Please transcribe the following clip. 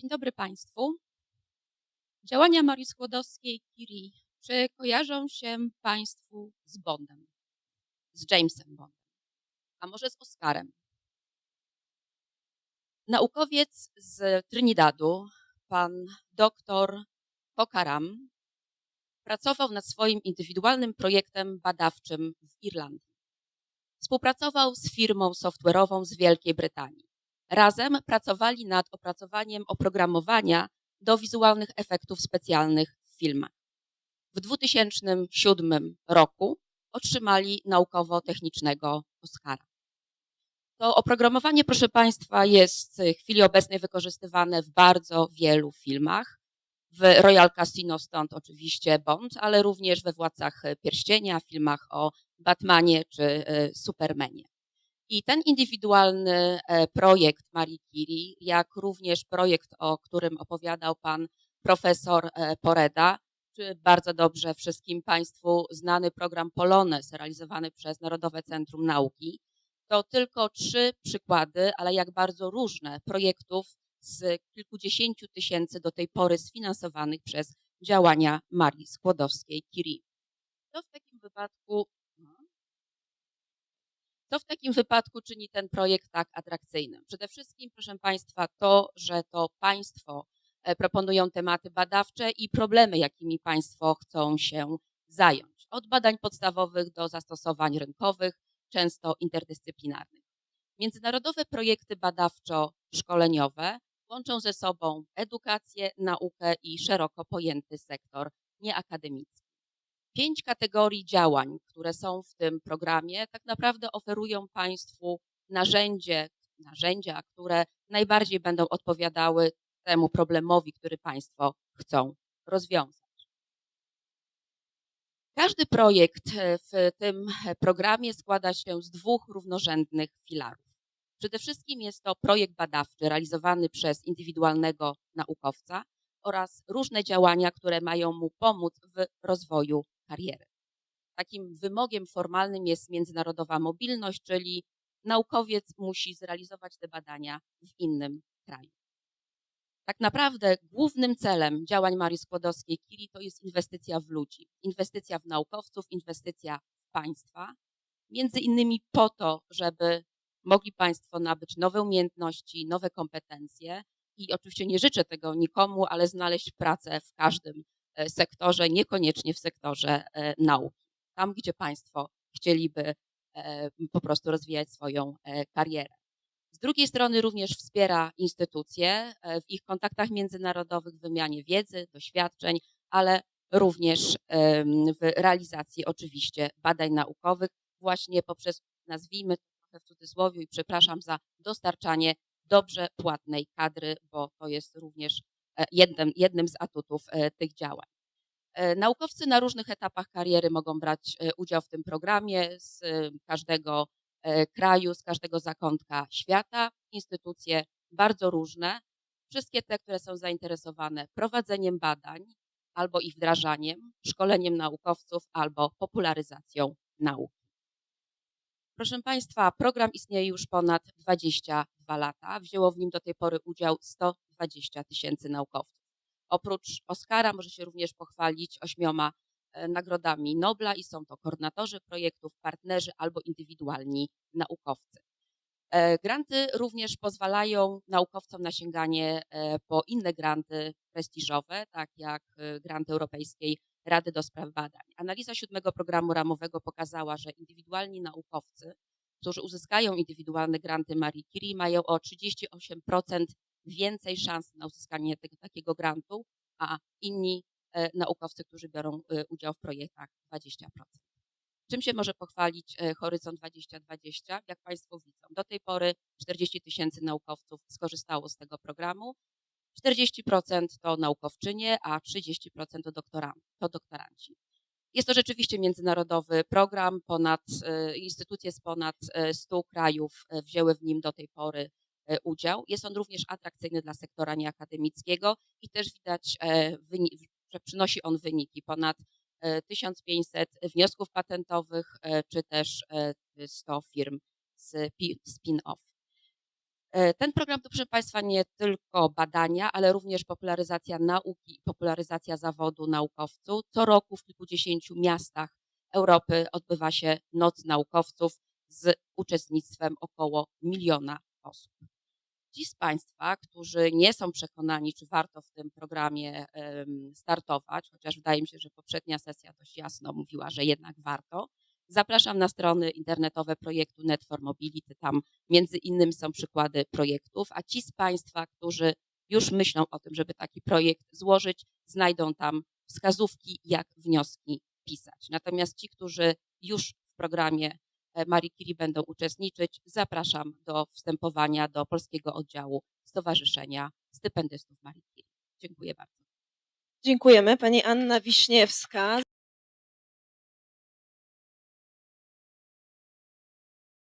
Dzień dobry Państwu. Działania Marii Skłodowskiej-Curie czy kojarzą się Państwu z Bondem, z Jamesem Bondem, a może z Oscarem? Naukowiec z Trinidadu, pan dr Kokaram, pracował nad swoim indywidualnym projektem badawczym w Irlandii. Współpracował z firmą software'ową z Wielkiej Brytanii. Razem pracowali nad opracowaniem oprogramowania do wizualnych efektów specjalnych w filmach. W 2007 roku otrzymali naukowo-technicznego Oscara. To oprogramowanie, proszę Państwa, jest w chwili obecnej wykorzystywane w bardzo wielu filmach. W Royal Casino stąd oczywiście Bond, ale również we Władcach Pierścienia, filmach o Batmanie czy e, Supermanie. I ten indywidualny e, projekt Marii Curie, jak również projekt, o którym opowiadał pan profesor e, Poreda, czy bardzo dobrze wszystkim Państwu znany program Polones realizowany przez Narodowe Centrum Nauki, to tylko trzy przykłady, ale jak bardzo różne projektów z kilkudziesięciu tysięcy do tej pory sfinansowanych przez działania Marii Skłodowskiej-Curie. To w takim wypadku co w takim wypadku czyni ten projekt tak atrakcyjnym? Przede wszystkim, proszę Państwa, to, że to Państwo e, proponują tematy badawcze i problemy, jakimi Państwo chcą się zająć. Od badań podstawowych do zastosowań rynkowych, często interdyscyplinarnych. Międzynarodowe projekty badawczo-szkoleniowe łączą ze sobą edukację, naukę i szeroko pojęty sektor nieakademicki. Pięć kategorii działań, które są w tym programie, tak naprawdę oferują Państwu narzędzie, narzędzia, które najbardziej będą odpowiadały temu problemowi, który Państwo chcą rozwiązać. Każdy projekt w tym programie składa się z dwóch równorzędnych filarów. Przede wszystkim jest to projekt badawczy realizowany przez indywidualnego naukowca oraz różne działania, które mają mu pomóc w rozwoju kariery. Takim wymogiem formalnym jest międzynarodowa mobilność, czyli naukowiec musi zrealizować te badania w innym kraju. Tak naprawdę głównym celem działań Marii Skłodowskiej-Curie to jest inwestycja w ludzi, inwestycja w naukowców, inwestycja w państwa, między innymi po to, żeby mogli Państwo nabyć nowe umiejętności, nowe kompetencje i oczywiście nie życzę tego nikomu, ale znaleźć pracę w każdym sektorze, niekoniecznie w sektorze e, nauki. Tam, gdzie Państwo chcieliby e, po prostu rozwijać swoją karierę. Z drugiej strony również wspiera instytucje w ich kontaktach międzynarodowych, wymianie wiedzy, doświadczeń, ale również w realizacji oczywiście badań naukowych, właśnie poprzez, nazwijmy trochę w cudzysłowie i przepraszam za dostarczanie dobrze płatnej kadry, bo to jest również E, jednym, jednym z atutów e, tych działań. E, naukowcy na różnych etapach kariery mogą brać udział w tym programie z każdego kraju, z każdego zakątka świata. Instytucje bardzo różne, wszystkie te, które są zainteresowane prowadzeniem badań albo ich wdrażaniem, szkoleniem naukowców albo popularyzacją nauki. Proszę Państwa, program istnieje już ponad 22 lata. Wzięło w nim do tej pory udział 120 tysięcy naukowców. Oprócz Oscara może się również pochwalić ośmioma e, nagrodami Nobla i są to koordynatorzy projektów, partnerzy albo indywidualni naukowcy. E, granty również pozwalają naukowcom na sięganie e, po inne granty prestiżowe, tak jak granty Europejskiej Rady do Spraw Badań. Analiza siódmego programu ramowego pokazała, że indywidualni naukowcy, którzy uzyskają indywidualne granty Marie Curie, mają o 38% więcej szans na uzyskanie tego, takiego grantu, a inni e, naukowcy, którzy biorą e, udział w projektach 20%. Czym się może pochwalić e, Horyzont 2020? Jak Państwo widzą, do tej pory 40 tysięcy naukowców skorzystało z tego programu. 40% to naukowczynie, a 30% to, to doktoranci. Jest to rzeczywiście międzynarodowy program, ponad, instytucje z ponad 100 e, krajów wzięły w nim do tej pory udział. Jest on również atrakcyjny dla sektora nieakademickiego i też widać, że przynosi on wyniki. Ponad 1500 wniosków patentowych, czy też 100 firm z spin-off. E, Ten program to, proszę Państwa, nie tylko badania, ale również popularyzacja nauki i popularyzacja zawodu naukowców. Co roku w kilkudziesięciu miastach Europy odbywa się Noc Naukowców z uczestnictwem około miliona osób. Ci z Państwa, którzy nie są przekonani, czy warto w tym programie startować, chociaż wydaje mi się, że poprzednia sesja dość jasno mówiła, że jednak warto, zapraszam na strony internetowe projektu Net for Mobility. Tam między innymi są przykłady projektów, a ci z Państwa, którzy już myślą o tym, żeby taki projekt złożyć, znajdą tam wskazówki, jak wnioski pisać. Natomiast ci, którzy już w programie Marii Curie będą uczestniczyć, zapraszam do wstępowania do polskiego oddziału Stowarzyszenia Stypendystów Marii Curie. Dziękuję bardzo. Dziękujemy. Pani Anna Wiśniewska